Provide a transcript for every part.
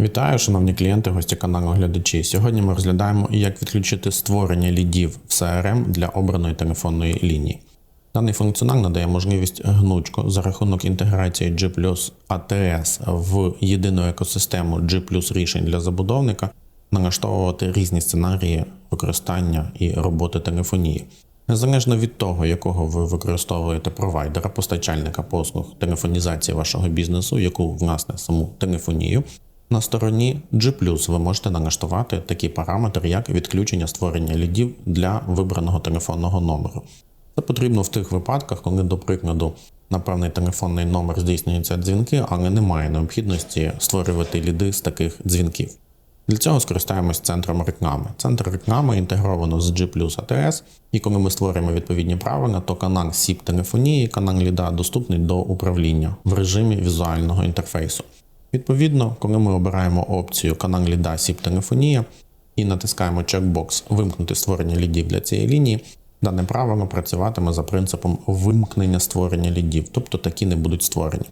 Вітаю, шановні клієнти, гості каналу глядачі. Сьогодні ми розглядаємо, як відключити створення лідів в CRM для обраної телефонної лінії. Даний функціонал надає можливість гнучко за рахунок інтеграції G ATS в єдину екосистему G рішень для забудовника налаштовувати різні сценарії використання і роботи телефонії. Незалежно від того, якого ви використовуєте провайдера, постачальника послуг телефонізації вашого бізнесу, яку власне саму телефонію, на стороні G ви можете налаштувати такі параметри, як відключення створення лідів для вибраного телефонного номеру. Це потрібно в тих випадках, коли, до прикладу, на певний телефонний номер здійснюються дзвінки, але немає необхідності створювати ліди з таких дзвінків. Для цього скористаємось центром реклами. Центр реклами інтегровано з G ATS, і коли ми створюємо відповідні правила, то канал SIP телефонії, канал ліда доступний до управління в режимі візуального інтерфейсу. Відповідно, коли ми обираємо опцію канал ліда SIP телефонія і натискаємо чекбокс Вимкнути створення лідів для цієї лінії, дане правило працюватиме за принципом вимкнення створення лідів, тобто такі не будуть створені.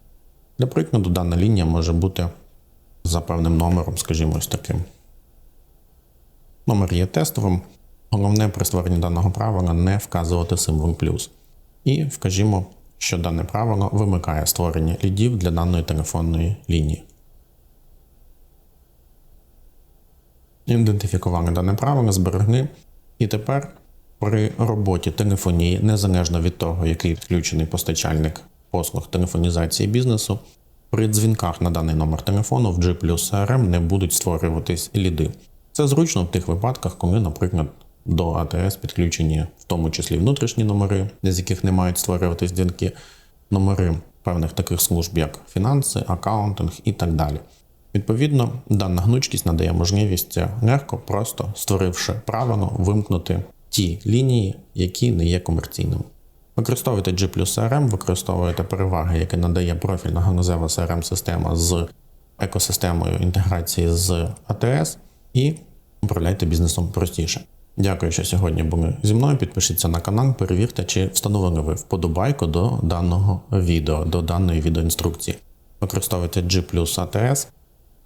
Для прикладу, дана лінія може бути за певним номером, скажімо, ось таким. Номер є тестовим. Головне при створенні даного правила не вказувати символ плюс. І вкажімо, що дане правило вимикає створення лідів для даної телефонної лінії. Ідентифікували дане правило, зберегли. І тепер при роботі телефонії, незалежно від того, який відключений постачальник послуг телефонізації бізнесу, при дзвінках на даний номер телефону в G CRM не будуть створюватись ліди. Це зручно в тих випадках, коли, наприклад, до АТС підключені в тому числі внутрішні номери, з яких не мають створюватись дзвінки, номери певних таких служб, як фінанси, аккаунтинг і так далі. Відповідно, дана гнучкість надає можливість легко, просто створивши правило, вимкнути ті лінії, які не є комерційними. Використовуйте G CRM, використовуєте переваги, які надає профільна ганузева crm система з екосистемою інтеграції з ATS і управляйте бізнесом простіше. Дякую, що сьогодні були зі мною. Підпишіться на канал, перевірте, чи встановили ви вподобайку до даного відео, до даної відеоінструкції. Використовуйте G ATS